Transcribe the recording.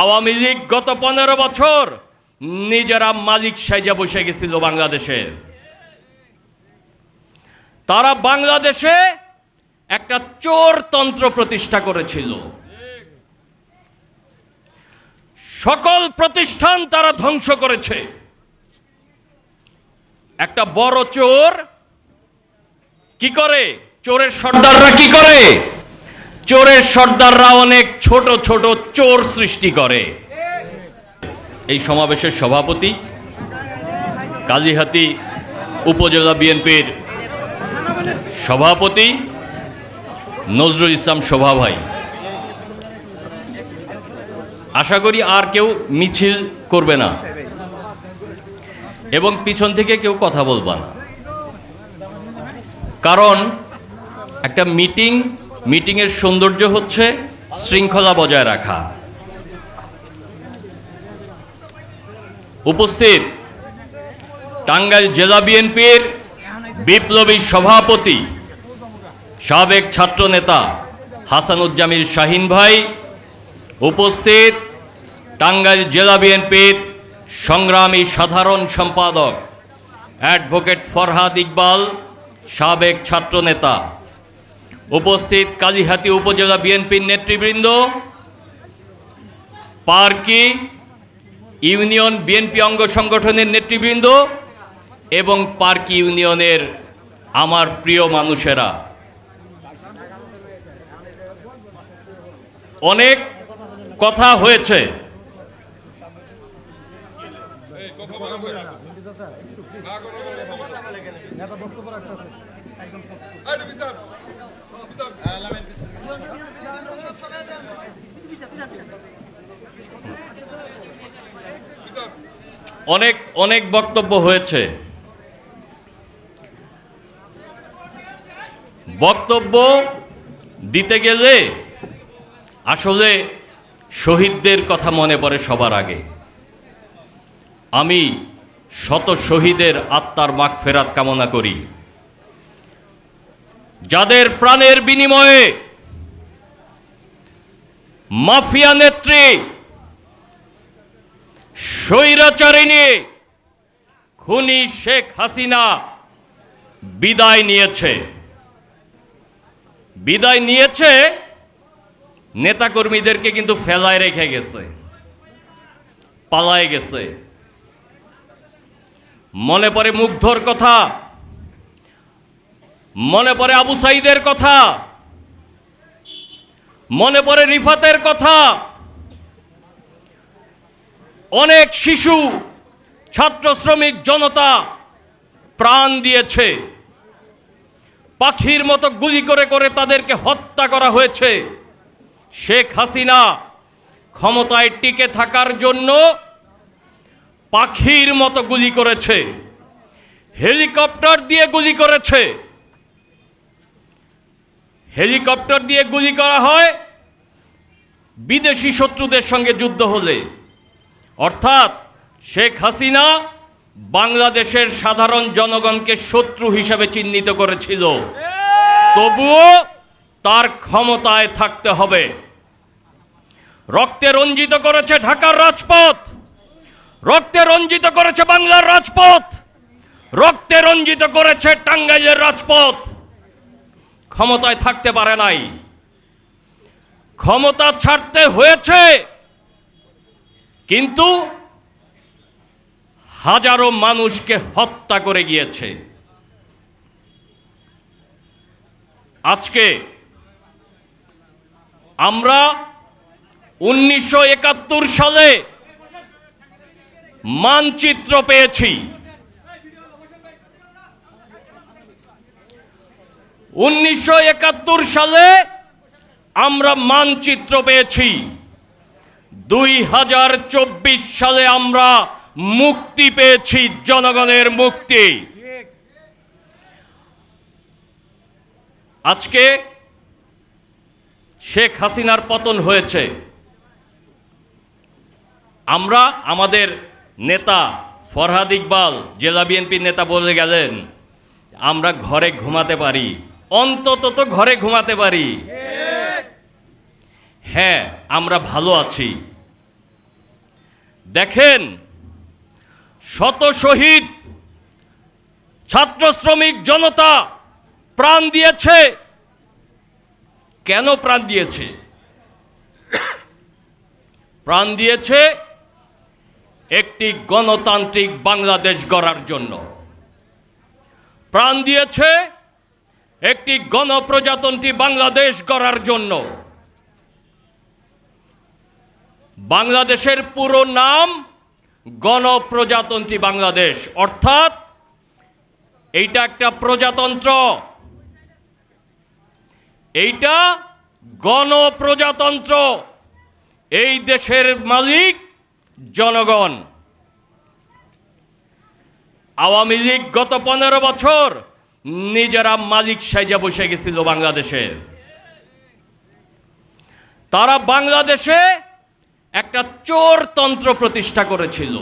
আওয়ামী লীগ গত পনেরো বছর নিজেরা মালিক সাইজা বসে গেছিল বাংলাদেশে। তারা বাংলাদেশে একটা চোর তন্ত্র প্রতিষ্ঠা করেছিল। সকল প্রতিষ্ঠান তারা ধ্বংস করেছে। একটা বড় চোর কি করে? চোরের সর্দাররা কি করে? চোরের সর্দাররা অনেক ছোট ছোট চোর সৃষ্টি করে। এই সমাবেশের সভাপতি কালীহাতি উপজেলা বিএনপির সভাপতি নজরুল ইসলাম শোভা ভাই আশা করি আর কেউ মিছিল করবে না এবং পিছন থেকে কেউ কথা বলবা না। কারণ একটা মিটিং মিটিংয়ের সৌন্দর্য হচ্ছে শৃঙ্খলা বজায় রাখা। উপস্থিত টাঙ্গাইল জেলা বিএনপির বিপ্লবী সভাপতি, সাবেক ছাত্র ছাত্রনেতা হাসানুজ্জামিল শাহিন ভাই। উপস্থিত টাঙ্গাইল জেলা বিএনপির সংগ্রামী সাধারণ সম্পাদক অ্যাডভোকেট ফরহাদ ইকবাল, সাবেক ছাত্রনেতা উপস্থিত কালীহাতি উপজেলা বিএনপির নেতৃবৃন্দ পার্কি ইউনিয়ন বিএনপি অঙ্গ সংগঠনের নেতৃবৃন্দ এবং পার্কি ইউনিয়নের আমার প্রিয় মানুষেরা। অনেক কথা হয়েছে। অনেক অনেক বক্তব্য হয়েছে। বক্তব্য দিতে গেলে আসলে শহীদদের কথা মনে পড়ে সবার আগে। আমি শত শহীদের আত্মার মাগ ফেরাত কামনা করি। যাদের প্রাণের বিনিময়ে মাফিয়া নেত্রী স্বৈরাচারিণী খুনি শেখ হাসিনা বিদায় নিয়েছে। বিদায় নিয়েছে, নেতাকর্মীদেরকে কিন্তু ফেলায় রেখে গেছে, পালায় গেছে। মনে পড়ে মুগ্ধর কথা মনে পড়ে আবু সাইদের কথা। মনে পড়ে রিফাতের কথা। অনেক শিশু, ছাত্র শ্রমিক জনতা প্রাণ দিয়েছে। পাখির মতো গুলি করে করে তাদেরকে হত্যা করা হয়েছে। শেখ হাসিনা ক্ষমতায় টিকে থাকার জন্য পাখির মতো গুলি করেছে। হেলিকপ্টার দিয়ে গুলি করেছে। হেলিকপ্টার দিয়ে গুলি করা হয়, বিদেশি শত্রুদের সঙ্গে যুদ্ধ হলে। অর্থাৎ শেখ হাসিনা বাংলাদেশের সাধারণ জনগণকে শত্রু হিসেবে চিহ্নিত করেছিল। তবুও তার ক্ষমতায় থাকতে হবে। রক্তে রঞ্জিত করেছে ঢাকার রাজপথ। রক্তে রঞ্জিত করেছে বাংলার রাজপথ। রক্তে রঞ্জিত করেছে টাঙ্গাইলের রাজপথ। ক্ষমতায় থাকতে পারে নাই। ক্ষমতা ছাড়তে হয়েছে, কিন্তু হাজারো মানুষকে হত্যা করে গিয়েছে। আজকে আমরা উনিশশো একাত্তর সালে মানচিত্র পেয়েছি। উনিশশো একাত্তর সালে আমরা মানচিত্র পেয়েছি। দুই হাজার চব্বিশ সালে আমরা মুক্তি পেয়েছি, জনগণের মুক্তি। আজকে শেখ হাসিনার পতন হয়েছে। আমরা আমাদের নেতা ফরহাদ ইকবাল, জেলা বিএনপির নেতা বলে গেলেন, আমরা ঘরে ঘুমাতে পারি। অন্তত তো ঘরে ঘুমাতে পারি। হ্যাঁ আমরা ভালো আছি। দেখেন, শত শহীদ ছাত্র শ্রমিক জনতা প্রাণ দিয়েছে। কেন প্রাণ দিয়েছে? প্রাণ দিয়েছে একটি গণতান্ত্রিক বাংলাদেশ গড়ার জন্য। প্রাণ দিয়েছে একটি গণপ্রজাতন্ত্রী বাংলাদেশ গড়ার জন্য। বাংলাদেশের পুরো নাম গণপ্রজাতন্ত্রী বাংলাদেশ। অর্থাৎ এইটা একটা প্রজাতন্ত্র। এইটা গণপ্রজাতন্ত্র। এই দেশের মালিক জনগণ। আওয়ামী লীগ গত পনেরো বছর নিজেরা মালিক সাইজা বসে গেছিল বাংলাদেশে। তারা বাংলাদেশে একটা চোরতন্ত্র প্রতিষ্ঠা করেছিল।